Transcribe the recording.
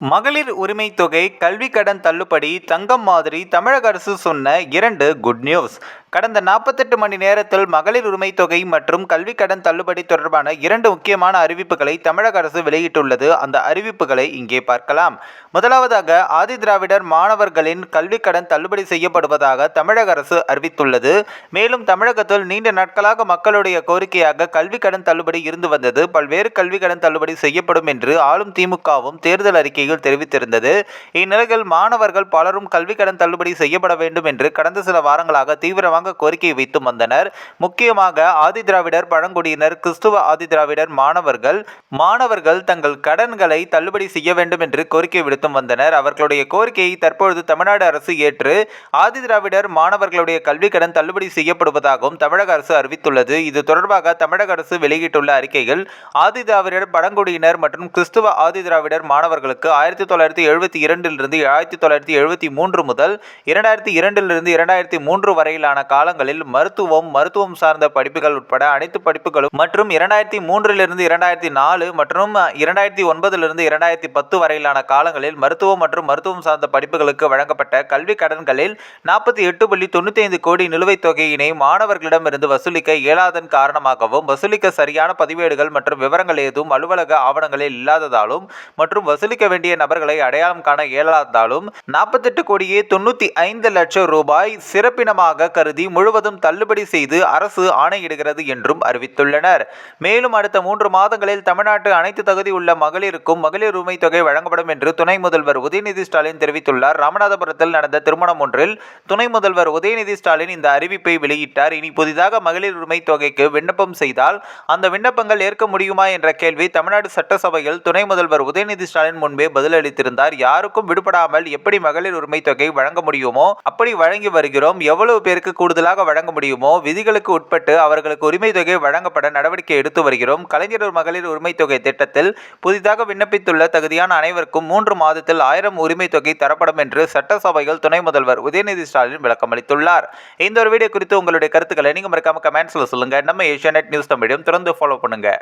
மகளிர் உரிமை தொகை கல்வி கடன் தள்ளுபடி தங்கம் மாதிரி தமிழக அரசு சொன்ன இரண்டு குட் நியூஸ் கடந்த நாற்பத்தெட்டு மணி நேரத்தில் மகளிர் உரிமை தொகை மற்றும் கல்வி கடன் தள்ளுபடி தொடர்பான இரண்டு முக்கியமான அறிவிப்புகளை தமிழக அரசு வெளியிட்டுள்ளது. அந்த அறிவிப்புகளை இங்கே பார்க்கலாம். முதலாவதாக ஆதி திராவிடர் மாணவர்களின் கல்வி கடன் தள்ளுபடி செய்யப்படுவதாக தமிழக அரசு அறிவித்துள்ளது. மேலும் தமிழகத்தில் நீண்ட நாட்களாக மக்களுடைய கோரிக்கையாக கல்வி கடன் தள்ளுபடி இருந்து வந்தது. பல்வேறு கல்வி கடன் தள்ளுபடி செய்யப்படும் என்று ஆளும் திமுகவும் தேர்தல் அறிக்கையில் தெரிவித்திருந்தது. இந்நிலையில் மாணவர்கள் பலரும் கல்வி கடன் தள்ளுபடி செய்யப்பட வேண்டும் என்று கடந்த சில வாரங்களாக தீவிரமாக கோரிக்கை வைத்து வந்தனர். முக்கியமாக ஆதி திராவிடர் பழங்குடியினர் கிறிஸ்துவ ஆதி திராவிடர் மாணவர்கள் மாணவர்கள் தங்கள் கடன்களை தள்ளுபடி செய்ய வேண்டும் என்று கோரிக்கை விடுத்தும் வந்தனர். அவர்களுடைய கோரிக்கையை தற்பொழுது தமிழ்நாடு அரசு ஏற்று ஆதி திராவிடர் மாணவர்களுடைய கல்வி கடன் தள்ளுபடி செய்யப்படுவதாகவும் தமிழக அரசு அறிவித்துள்ளது. இது தொடர்பாக தமிழக அரசு வெளியிட்டுள்ள அறிக்கையில் ஆதி திராவிடர் பழங்குடியினர் மற்றும் கிறிஸ்துவ ஆதி திராவிடர் மாணவர்களுக்கு ஆயிரத்தி தொள்ளாயிரத்தி எழுபத்தி இரண்டிலிருந்து ஆயிரத்தி தொள்ளாயிரத்தி எழுபத்தி மூன்று முதல் இரண்டாயிரத்தி இரண்டிலிருந்து இரண்டாயிரத்தி மூன்று வரையிலான காலங்களில் மருத்துவம் மருத்துவம் சார்ந்த படிப்புகள் உட்பட அனைத்து படிப்புகளும் மற்றும் இரண்டாயிரத்தி மூன்றிலிருந்து இரண்டாயிரத்தி நாலு மற்றும் இரண்டாயிரத்தி ஒன்பதிலிருந்து இரண்டாயிரத்தி பத்து வரையிலான காலங்களில் மருத்துவம் மற்றும் மருத்துவம் சார்ந்த படிப்புகளுக்கு வழங்கப்பட்ட கல்வி கடன்களில் நாற்பத்தி எட்டு புள்ளி தொண்ணூற்றி ஐந்து கோடி நிலுவைத் தொகையினை மாணவர்களிடமிருந்து வசூலிக்க இயலாதன் காரணமாகவும் வசூலிக்க சரியான பதிவேடுகள் மற்றும் விவரங்கள் ஏதும் அலுவலக ஆவணங்களில் இல்லாததாலும் மற்றும் வசூலிக்க வேண்டிய நபர்களை அடையாளம் காண இயலாததாலும் நாற்பத்தெட்டு கோடியே தொண்ணூற்றி ஐந்து லட்சம் ரூபாய் சிறப்பினமாக கருதி முழுவதும் தள்ளுபடி செய்து அரசு ஆணையிடுகிறது என்றும் அறிவித்துள்ளனர். மேலும் அடுத்த மூன்று மாதங்களில் தமிழ்நாட்டு அனைத்து தகுதி உள்ள மகளிருக்கும் மகளிர் உரிமை தொகை வழங்கப்படும் என்று துணை முதல்வர் உதயநிதி ஸ்டாலின் தெரிவித்துள்ளார். ராமநாதபுரத்தில் நடந்த திருமணம் ஒன்றில் துணை முதல்வர் உதயநிதி ஸ்டாலின் இந்த அறிவிப்பை வெளியிட்டார். இனி புதிதாக மகளிர் உரிமை தொகைக்கு விண்ணப்பம் செய்தால் அந்த விண்ணப்பங்கள் ஏற்க முடியுமா என்ற கேள்வி தமிழ்நாடு சட்டசபையில் துணை முதல்வர் உதயநிதி ஸ்டாலின் முன்பே பதிலளித்திருந்தார். யாருக்கும் விடுபடாமல் எப்படி மகளிர் உரிமை தொகை வழங்க முடியுமோ அப்படி வழங்கி வருகிறோம். எவ்வளவு பேருக்கு கூடுதலாக வழங்க முடியுமோ? விதிகளுக்கு உட்பட்டு அவர்களுக்கு உரிமை தொகை வழங்கப்பட நடவடிக்கை எடுத்து வருகிறோம். கலைஞர் மகளிர் உரிமை தொகை திட்டத்தில் புதிதாக விண்ணப்பித்துள்ள தகுதியான அனைவருக்கும் மூன்று மாதத்தில் ஆயிரம் உரிமை தொகை தரப்படும் என்று சட்டசபையில் துணை முதல்வர் உதயநிதி ஸ்டாலின் விளக்கமளித்துள்ளார். இந்த ஒரு வீடியோ குறித்து உங்களுடைய கருத்துக்களை நீங்கள் மறக்காம கமெண்ட்ஸில் சொல்லுங்கள் நம்ம ஏஷியா நியூஸ் தமிழையும் தொடர்ந்து ஃபாலோ பண்ணுங்கள்